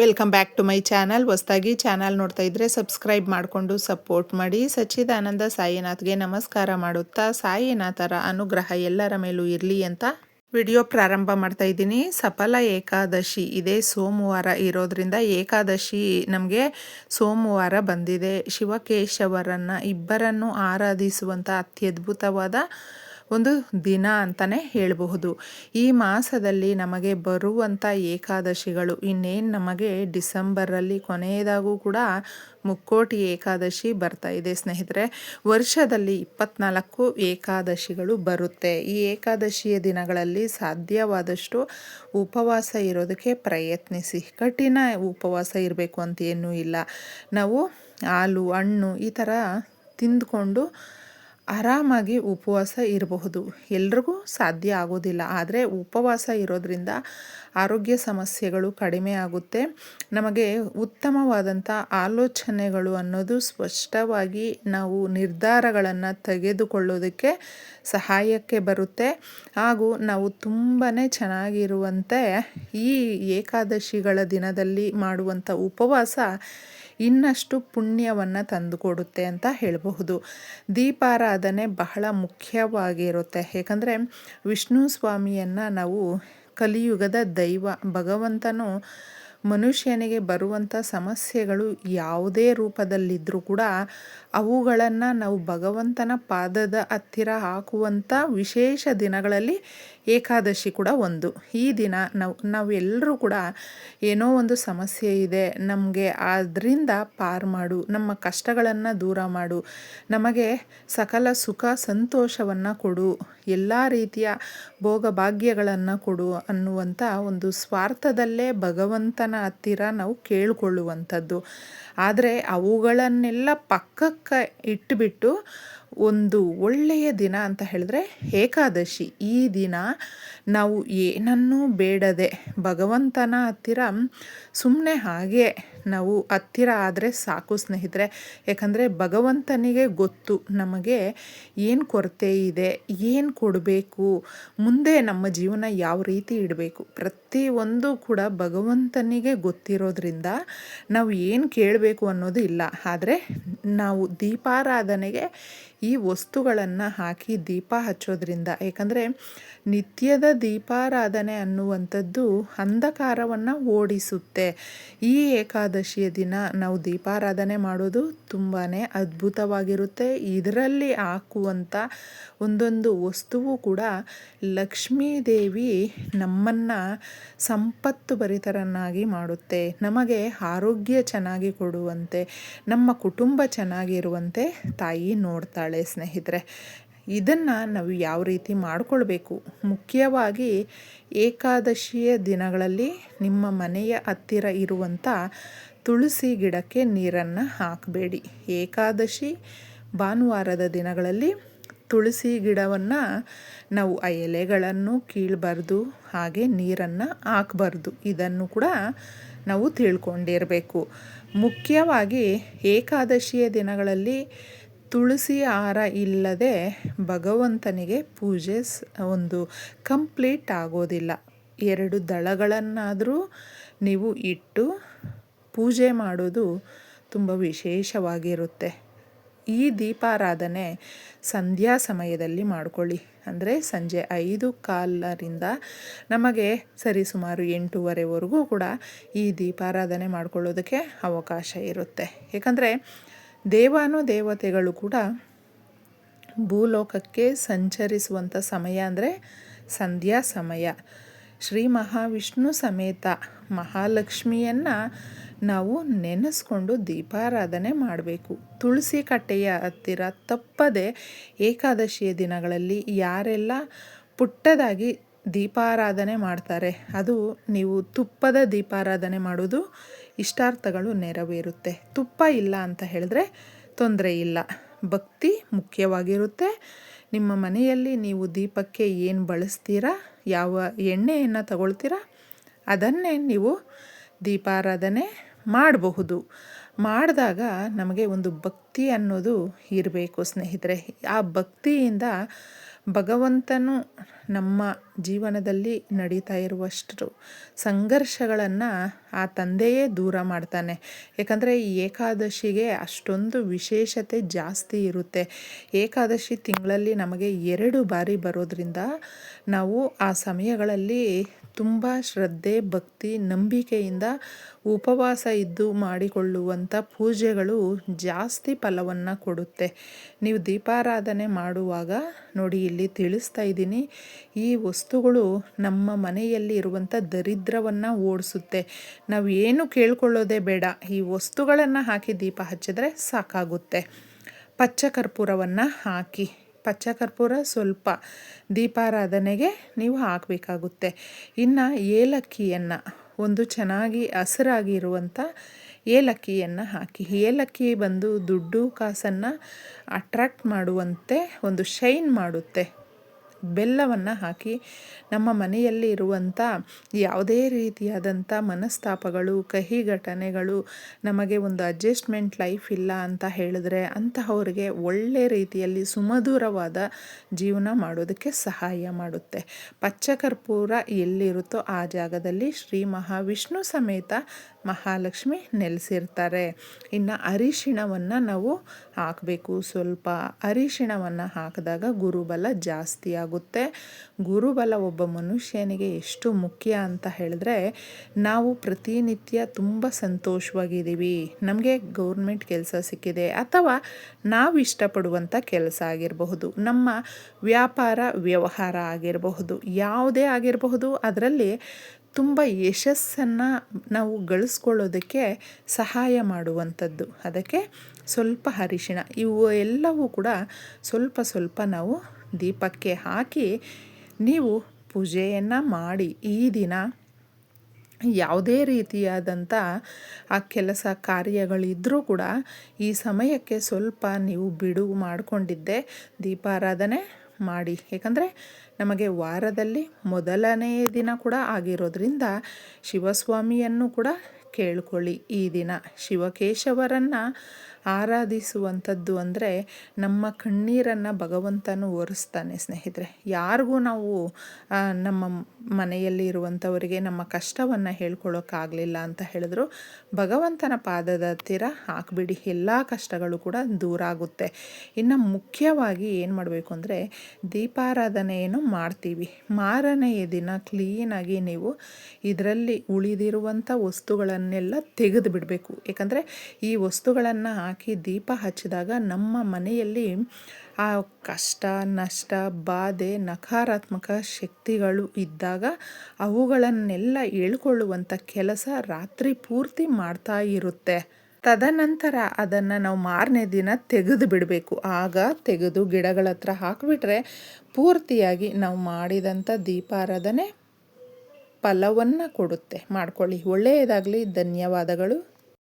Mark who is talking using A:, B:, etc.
A: Welcome back to my channel. ಹೊಸ್ತಾಗಿ channel ನೋಡ್ತಾ ಇದ್ರೆ ಸಬ್ಸ್ಕ್ರೈಬ್ ಮಾಡಿಕೊಂಡು ಸಪೋರ್ಟ್ ಮಾಡಿ. ಸಚ್ಚಿದಾನಂದ ಸಾಯಿನಾಥ್ಗೆ ನಮಸ್ಕಾರ ಮಾಡುತ್ತಾ, ಸಾಯಿನಾಥರ ಅನುಗ್ರಹ ಎಲ್ಲರ ಮೇಲೂ ಇರಲಿ ಅಂತ ವಿಡಿಯೋ ಪ್ರಾರಂಭ ಮಾಡ್ತಾ ಇದ್ದೀನಿ. ಸಫಲ ಏಕಾದಶಿ ಇದೇ. ಸೋಮವಾರ ಇರೋದ್ರಿಂದ ಏಕಾದಶಿ ನಮಗೆ ಸೋಮವಾರ ಬಂದಿದೆ. ಶಿವಕೇಶವರನ್ನು ಇಬ್ಬರನ್ನು ಆರಾಧಿಸುವಂಥ ಅತ್ಯದ್ಭುತವಾದ ಒಂದು ದಿನ ಅಂತಲೇ ಹೇಳಬಹುದು. ಈ ಮಾಸದಲ್ಲಿ ನಮಗೆ ಬರುವಂಥ ಏಕಾದಶಿಗಳು, ಇನ್ನೇನು ನಮಗೆ ಡಿಸೆಂಬರಲ್ಲಿ ಕೊನೆಯದಾಗೂ ಕೂಡ ಮುಕ್ಕೋಟಿ ಏಕಾದಶಿ ಬರ್ತಾ ಇದೆ ಸ್ನೇಹಿತರೆ. ವರ್ಷದಲ್ಲಿ ಇಪ್ಪತ್ನಾಲ್ಕು ಏಕಾದಶಿಗಳು ಬರುತ್ತೆ. ಈ ಏಕಾದಶಿಯ ದಿನಗಳಲ್ಲಿ ಸಾಧ್ಯವಾದಷ್ಟು ಉಪವಾಸ ಇರೋದಕ್ಕೆ ಪ್ರಯತ್ನಿಸಿ. ಕಠಿಣ ಉಪವಾಸ ಇರಬೇಕು ಅಂತ ಏನೂ ಇಲ್ಲ. ನಾವು ಹಾಲು, ಹಣ್ಣು ಈ ಥರ ತಿಂದ್ಕೊಂಡು ಆರಾಮಾಗಿ ಉಪವಾಸ ಇರಬಹುದು. ಎಲ್ರಿಗೂ ಸಾಧ್ಯ ಆಗೋದಿಲ್ಲ. ಆದರೆ ಉಪವಾಸ ಇರೋದ್ರಿಂದ ಆರೋಗ್ಯ ಸಮಸ್ಯೆಗಳು ಕಡಿಮೆ ಆಗುತ್ತೆ. ನಮಗೆ ಉತ್ತಮವಾದಂಥ ಆಲೋಚನೆಗಳು ಅನ್ನೋದು ಸ್ಪಷ್ಟವಾಗಿ ನಾವು ನಿರ್ಧಾರಗಳನ್ನು ತೆಗೆದುಕೊಳ್ಳೋದಕ್ಕೆ ಸಹಾಯಕ್ಕೆ ಬರುತ್ತೆ. ಹಾಗೂ ನಾವು ತುಂಬಾ ಚೆನ್ನಾಗಿರುವಂತೆ ಈ ಏಕಾದಶಿಗಳ ದಿನದಲ್ಲಿ ಮಾಡುವಂಥ ಉಪವಾಸ ಇನ್ನಷ್ಟು ಪುಣ್ಯವನ್ನು ತಂದುಕೊಡುತ್ತೆ ಅಂತ ಹೇಳಬಹುದು. ದೀಪಾರಾಧನೆ ಬಹಳ ಮುಖ್ಯವಾಗಿರುತ್ತೆ. ಏಕೆಂದರೆ ವಿಷ್ಣು ಸ್ವಾಮಿಯನ್ನು ನಾವು ಕಲಿಯುಗದ ದೈವ, ಭಗವಂತನು ಮನುಷ್ಯನಿಗೆ ಬರುವಂಥ ಸಮಸ್ಯೆಗಳು ಯಾವುದೇ ರೂಪದಲ್ಲಿದ್ದರೂ ಕೂಡ ಅವುಗಳನ್ನು ನಾವು ಭಗವಂತನ ಪಾದದ ಹತ್ತಿರ ಹಾಕುವಂಥ ವಿಶೇಷ ದಿನಗಳಲ್ಲಿ ಏಕಾದಶಿ ಕೂಡ ಒಂದು. ಈ ದಿನ ನಾವು ನಾವೆಲ್ಲರೂ ಕೂಡ ಏನೋ ಒಂದು ಸಮಸ್ಯೆ ಇದೆ, ನಮಗೆ ಅದರಿಂದ ಪಾರ್ ಮಾಡು, ನಮ್ಮ ಕಷ್ಟಗಳನ್ನು ದೂರ ಮಾಡು, ನಮಗೆ ಸಕಲ ಸುಖ ಸಂತೋಷವನ್ನು ಕೊಡು, ಎಲ್ಲ ರೀತಿಯ ಭೋಗ ಭಾಗ್ಯಗಳನ್ನು ಕೊಡು ಅನ್ನುವಂಥ ಒಂದು ಸ್ವಾರ್ಥದಲ್ಲೇ ಭಗವಂತನ ಹತ್ತಿರ ನಾವು ಕೇಳಿಕೊಳ್ಳುವಂಥದ್ದು. ಆದರೆ ಅವುಗಳನ್ನೆಲ್ಲ ಪಕ್ಕಕ್ಕೆ ಇಟ್ಟುಬಿಟ್ಟು ಒಂದು ಒಳ್ಳೆಯ ದಿನ ಅಂತ ಹೇಳಿದ್ರೆ ಏಕಾದಶಿ. ಈ ದಿನ ನಾವು ಏನನ್ನೂ ಬೇಡದೆ ಭಗವಂತನ ಹತ್ತಿರ ಸುಮ್ಮನೆ ಹಾಗೆ ನಾವು ಹತ್ತಿರ ಆದರೆ ಸಾಕು ಸ್ನೇಹಿತರೆ. ಯಾಕಂದರೆ ಭಗವಂತನಿಗೆ ಗೊತ್ತು ನಮಗೆ ಏನು ಕೊರತೆ ಇದೆ, ಏನು ಕೊಡಬೇಕು, ಮುಂದೆ ನಮ್ಮ ಜೀವನ ಯಾವ ರೀತಿ ಇಡಬೇಕು. ಪ್ರತಿಯೊಂದು ಕೂಡ ಭಗವಂತನಿಗೆ ಗೊತ್ತಿರೋದ್ರಿಂದ ನಾವು ಏನು ಕೇಳಬೇಕು ಅನ್ನೋದು ಇಲ್ಲ. ಆದರೆ ನಾವು ದೀಪಾರಾಧನೆಗೆ ಈ ವಸ್ತುಗಳನ್ನು ಹಾಕಿ ದೀಪ ಹಚ್ಚೋದ್ರಿಂದ, ಏಕೆಂದರೆ ನಿತ್ಯದ ದೀಪಾರಾಧನೆ ಅನ್ನುವಂಥದ್ದು ಅಂಧಕಾರವನ್ನು ಓಡಿಸುತ್ತೆ. ಈ ಏಕಾದಶಿಯ ದಿನ ನಾವು ದೀಪಾರಾಧನೆ ಮಾಡೋದು ತುಂಬಾ ಅದ್ಭುತವಾಗಿರುತ್ತೆ. ಇದರಲ್ಲಿ ಹಾಕುವಂಥ ಒಂದೊಂದು ವಸ್ತುವು ಕೂಡ ಲಕ್ಷ್ಮೀದೇವಿ ನಮ್ಮನ್ನು ಸಂಪತ್ತು ಭರಿತರನ್ನಾಗಿ ಮಾಡುತ್ತೆ. ನಮಗೆ ಆರೋಗ್ಯ ಚೆನ್ನಾಗಿ ಕೊಡುವಂತೆ, ನಮ್ಮ ಕುಟುಂಬ ಚೆನ್ನಾಗಿರುವಂತೆ ತಾಯಿ ನೋಡ್ತಾಳೆ ಸ್ನೇಹಿತರೆ. ಇದನ್ನು ನಾವು ಯಾವ ರೀತಿ ಮಾಡಿಕೊಳ್ಬೇಕು? ಮುಖ್ಯವಾಗಿ ಏಕಾದಶಿಯ ದಿನಗಳಲ್ಲಿ ನಿಮ್ಮ ಮನೆಯ ಹತ್ತಿರ ಇರುವಂಥ ತುಳಸಿ ಗಿಡಕ್ಕೆ ನೀರನ್ನು ಹಾಕಬೇಡಿ. ಏಕಾದಶಿ ಭಾನುವಾರದ ದಿನಗಳಲ್ಲಿ ತುಳಸಿ ಗಿಡವನ್ನು ನಾವು ಆ ಎಲೆಗಳನ್ನು ಕೀಳಬಾರ್ದು, ಹಾಗೆ ನೀರನ್ನು ಹಾಕಬಾರ್ದು. ಇದನ್ನು ಕೂಡ ನಾವು ತಿಳ್ಕೊಂಡಿರಬೇಕು. ಮುಖ್ಯವಾಗಿ ಏಕಾದಶಿಯ ದಿನಗಳಲ್ಲಿ ತುಳಸಿ ಹಾರ ಇಲ್ಲದೆ ಭಗವಂತನಿಗೆ ಪೂಜೆ ಒಂದು ಕಂಪ್ಲೀಟ್ ಆಗೋದಿಲ್ಲ. ಎರಡು ದಳಗಳನ್ನಾದರೂ ನೀವು ಇಟ್ಟು ಪೂಜೆ ಮಾಡೋದು ತುಂಬ ವಿಶೇಷವಾಗಿರುತ್ತೆ. ಈ ದೀಪಾರಾಧನೆ ಸಂಧ್ಯಾ ಸಮಯದಲ್ಲಿ ಮಾಡಿಕೊಳ್ಳಿ. ಅಂದರೆ ಸಂಜೆ ಐದು ಕಾಲರಿಂದ ನಮಗೆ ಸರಿಸುಮಾರು ಎಂಟೂವರೆವರೆಗೂ ಕೂಡ ಈ ದೀಪಾರಾಧನೆ ಮಾಡಿಕೊಳ್ಳೋದಕ್ಕೆ ಅವಕಾಶ ಇರುತ್ತೆ. ಏಕೆಂದರೆ ದೇವಾನು ದೇವತೆಗಳು ಕೂಡ ಭೂಲೋಕಕ್ಕೆ ಸಂಚರಿಸುವಂಥ ಸಮಯ ಅಂದರೆ ಸಂಧ್ಯಾ ಸಮಯ. ಶ್ರೀ ಮಹಾವಿಷ್ಣು ಸಮೇತ ಮಹಾಲಕ್ಷ್ಮಿಯನ್ನು ನಾವು ನೆನೆಸ್ಕೊಂಡು ದೀಪಾರಾಧನೆ ಮಾಡಬೇಕು. ತುಳಸಿ ಕಟ್ಟೆಯ ಹತ್ತಿರ ತಪ್ಪದೆ ಏಕಾದಶಿಯ ದಿನಗಳಲ್ಲಿ ಯಾರೆಲ್ಲ ಪುಟ್ಟದಾಗಿ ದೀಪಾರಾಧನೆ ಮಾಡ್ತಾರೆ, ಅದು ನೀವು ತುಪ್ಪದ ದೀಪಾರಾಧನೆ ಮಾಡೋದು ಇಷ್ಟಾರ್ಥಗಳು ನೆರವೇರುತ್ತೆ. ತುಪ್ಪ ಇಲ್ಲ ಅಂತ ಹೇಳಿದ್ರೆ ತೊಂದರೆ ಇಲ್ಲ. ಭಕ್ತಿ ಮುಖ್ಯವಾಗಿರುತ್ತೆ. ನಿಮ್ಮ ಮನೆಯಲ್ಲಿ ನೀವು ದೀಪಕ್ಕೆ ಏನು ಬಳಸ್ತೀರಾ, ಯಾವ ಎಣ್ಣೆಯನ್ನು ತಗೊಳ್ತೀರಾ, ಅದನ್ನೇ ನೀವು ದೀಪಾರಾಧನೆ ಮಾಡಬಹುದು. ಮಾಡಿದಾಗ ನಮಗೆ ಒಂದು ಭಕ್ತಿ ಅನ್ನೋದು ಇರಬೇಕು ಸ್ನೇಹಿತರೆ. ಆ ಭಕ್ತಿಯಿಂದ ಭಗವಂತನು ನಮ್ಮ ಜೀವನದಲ್ಲಿ ನಡೀತಾ ಇರುವಷ್ಟು ಸಂಘರ್ಷಗಳನ್ನು ಆ ತಂದೆಯೇ ದೂರ ಮಾಡ್ತಾನೆ. ಏಕೆಂದರೆ ಏಕಾದಶಿಗೆ ಅಷ್ಟೊಂದು ವಿಶೇಷತೆ ಜಾಸ್ತಿ ಇರುತ್ತೆ. ಏಕಾದಶಿ ತಿಂಗಳಲ್ಲಿ ನಮಗೆ ಎರಡು ಬಾರಿ ಬರೋದ್ರಿಂದ ನಾವು ಆ ಸಮಯಗಳಲ್ಲಿ ತುಂಬ ಶ್ರದ್ಧೆ, ಭಕ್ತಿ, ನಂಬಿಕೆಯಿಂದ ಉಪವಾಸ ಇದ್ದು ಮಾಡಿಕೊಳ್ಳುವಂಥ ಪೂಜೆಗಳು ಜಾಸ್ತಿ ಫಲವನ್ನು ಕೊಡುತ್ತೆ. ನೀವು ದೀಪಾರಾಧನೆ ಮಾಡುವಾಗ ನೋಡಿ, ಇಲ್ಲಿ ತಿಳಿಸ್ತಾ ಇದ್ದೀನಿ, ಈ ವಸ್ತುಗಳು ನಮ್ಮ ಮನೆಯಲ್ಲಿ ಇರುವಂಥ ದರಿದ್ರವನ್ನು ಓಡಿಸುತ್ತೆ. ನಾವು ಏನು ಕೇಳ್ಕೊಳ್ಳೋದೇ ಬೇಡ, ಈ ವಸ್ತುಗಳನ್ನು ಹಾಕಿ ದೀಪ ಹಚ್ಚಿದ್ರೆ ಸಾಕಾಗುತ್ತೆ. ಪಚ್ಚ ಕರ್ಪೂರವನ್ನು ಹಾಕಿ ಪಚ್ಚ ಕರ್ಪೂರ ಸ್ವಲ್ಪ ದೀಪಾರಾಧನೆಗೆ ನೀವು ಹಾಕಬೇಕಾಗುತ್ತೆ. ಇನ್ನು ಏಲಕ್ಕಿಯನ್ನು ಒಂದು ಚೆನ್ನಾಗಿ ಹಸಿರಾಗಿರುವಂಥ ಏಲಕ್ಕಿಯನ್ನು ಹಾಕಿ. ಏಲಕ್ಕಿ ಬಂದು ದುಡ್ಡು ಕಾಸನ್ನು ಅಟ್ರ್ಯಾಕ್ಟ್ ಮಾಡುವಂತೆ ಒಂದು ಶೈನ್ ಮಾಡುತ್ತೆ. ಬೆಲ್ಲವನ್ನು ಹಾಕಿ ನಮ್ಮ ಮನೆಯಲ್ಲಿ ಇರುವಂಥ ಯಾವುದೇ ರೀತಿಯಾದಂಥ ಮನಸ್ತಾಪಗಳು ಕಹಿ ಘಟನೆಗಳು ನಮಗೆ ಒಂದು ಅಡ್ಜಸ್ಟ್ಮೆಂಟ್ ಲೈಫ್ ಇಲ್ಲ ಅಂತ ಹೇಳಿದ್ರೆ ಅಂತಹವ್ರಿಗೆ ಒಳ್ಳೆ ರೀತಿಯಲ್ಲಿ ಸುಮಧುರವಾದ ಜೀವನ ಮಾಡೋದಕ್ಕೆ ಸಹಾಯ ಮಾಡುತ್ತೆ. ಪಚ್ಚಕರ್ಪೂರ ಎಲ್ಲಿರುತ್ತೋ ಆ ಜಾಗದಲ್ಲಿ ಶ್ರೀ ಮಹಾವಿಷ್ಣು ಸಮೇತ ಮಹಾಲಕ್ಷ್ಮಿ ನೆಲೆಸಿರ್ತಾರೆ. ಇನ್ನು ಅರಿಶಿಣವನ್ನು ನಾವು ಹಾಕಬೇಕು. ಸ್ವಲ್ಪ ಅರಿಶಿಣವನ್ನು ಹಾಕಿದಾಗ ಗುರುಬಲ ಜಾಸ್ತಿ ಆಗುತ್ತೆ. ಗುರುಬಲ ಒಬ್ಬ ಮನುಷ್ಯನಿಗೆ ಎಷ್ಟು ಮುಖ್ಯ ಅಂತ ಹೇಳಿದ್ರೆ, ನಾವು ಪ್ರತಿನಿತ್ಯ ತುಂಬ ಸಂತೋಷವಾಗಿದ್ದೀವಿ. ನಮಗೆ ಗೌರ್ಮೆಂಟ್ ಕೆಲಸ ಸಿಕ್ಕಿದೆ ಅಥವಾ ನಾವು ಇಷ್ಟಪಡುವಂಥ ಕೆಲಸ ಆಗಿರಬಹುದು. ನಮ್ಮ ವ್ಯಾಪಾರ ವ್ಯವಹಾರ ಆಗಿರಬಹುದು. ಯಾವುದೇ ಆಗಿರಬಹುದು. ಅದರಲ್ಲಿ ತುಂಬ ಯಶಸ್ಸನ್ನು ನಾವು ಗಳಿಸ್ಕೊಳ್ಳೋದಕ್ಕೆ ಸಹಾಯ ಮಾಡುವಂಥದ್ದು. ಅದಕ್ಕೆ ಸ್ವಲ್ಪ ಅರಿಶಿಣ. ಇವು ಎಲ್ಲವೂ ಕೂಡ ಸ್ವಲ್ಪ ಸ್ವಲ್ಪ ನಾವು ದೀಪಕ್ಕೆ ಹಾಕಿ ನೀವು ಪೂಜೆಯನ್ನು ಮಾಡಿ ಈ ದಿನ ಯಾವುದೇ ರೀತಿಯಾದಂಥ ಆ ಕೆಲಸ ಕಾರ್ಯಗಳಿದ್ದರೂ ಕೂಡ ಈ ಸಮಯಕ್ಕೆ ಸ್ವಲ್ಪ ನೀವು ಬಿಡುವು ಮಾಡಿಕೊಂಡಿದ್ದೆ ದೀಪಾರಾಧನೆ ಮಾಡಿ. ಏಕೆಂದರೆ ನಮಗೆ ವಾರದಲ್ಲಿ ಮೊದಲನೆಯ ದಿನ ಕೂಡ ಆಗಿರೋದ್ರಿಂದ ಶಿವಸ್ವಾಮಿಯನ್ನು ಕೂಡ ಕೇಳ್ಕೊಳ್ಳಿ ಈ ದಿನ. ಶಿವಕೇಶವರನ್ನು ಆರಾಧಿಸುವಂಥದ್ದು ಅಂದರೆ ನಮ್ಮ ಕಣ್ಣೀರನ್ನು ಭಗವಂತನು ಒರೆಸ್ತಾನೆ ಸ್ನೇಹಿತರೆ. ಯಾರಿಗೂ ನಾವು ನಮ್ಮ ಮನೆಯಲ್ಲಿ ಇರುವಂಥವರಿಗೆ ನಮ್ಮ ಕಷ್ಟವನ್ನು ಹೇಳ್ಕೊಳ್ಳೋಕ್ಕಾಗಲಿಲ್ಲ ಅಂತ ಹೇಳಿದ್ರು. ಭಗವಂತನ ಪಾದದ ಹತ್ತಿರ ಹಾಕಿಬಿಡಿ, ಎಲ್ಲ ಕಷ್ಟಗಳು ಕೂಡ ದೂರ ಆಗುತ್ತೆ ಇನ್ನು ಮುಖ್ಯವಾಗಿ ಏನು ಮಾಡಬೇಕು ಅಂದರೆ ದೀಪಾರಾಧನೆಯನ್ನು ಮಾಡ್ತೀವಿ. ಮಾರನೆಯ ದಿನ ಕ್ಲೀನಾಗಿ ನೀವು ಇದರಲ್ಲಿ ಉಳಿದಿರುವಂಥ ವಸ್ತುಗಳನ್ನೆಲ್ಲ ತೆಗೆದು ಬಿಡಬೇಕು. ಯಾಕಂದರೆ ಈ ವಸ್ತುಗಳನ್ನು ಹಾಕಿ ದೀಪ ಹಚ್ಚಿದಾಗ ನಮ್ಮ ಮನೆಯಲ್ಲಿ ಆ ಕಷ್ಟ, ನಷ್ಟ, ಬಾಧೆ, ನಕಾರಾತ್ಮಕ ಶಕ್ತಿಗಳು ಇದ್ದಾಗ ಅವುಗಳನ್ನೆಲ್ಲ ಹೇಳ್ಕೊಳ್ಳುವಂಥ ಕೆಲಸ ರಾತ್ರಿ ಪೂರ್ತಿ ಮಾಡ್ತಾ ಇರುತ್ತೆ. ತದನಂತರ ಅದನ್ನು ನಾವು ಮಾರನೇ ದಿನ ತೆಗೆದು ಬಿಡಬೇಕು. ಆಗ ತೆಗೆದು ಗಿಡಗಳ ಹತ್ರ ಹಾಕಿಬಿಟ್ರೆ ಪೂರ್ತಿಯಾಗಿ ನಾವು ಮಾಡಿದಂಥ ದೀಪಾರಾಧನೆ ಫಲವನ್ನು ಕೊಡುತ್ತೆ. ಮಾಡ್ಕೊಳ್ಳಿ. ಒಳ್ಳೆಯದಾಗಲಿ. ಧನ್ಯವಾದಗಳು.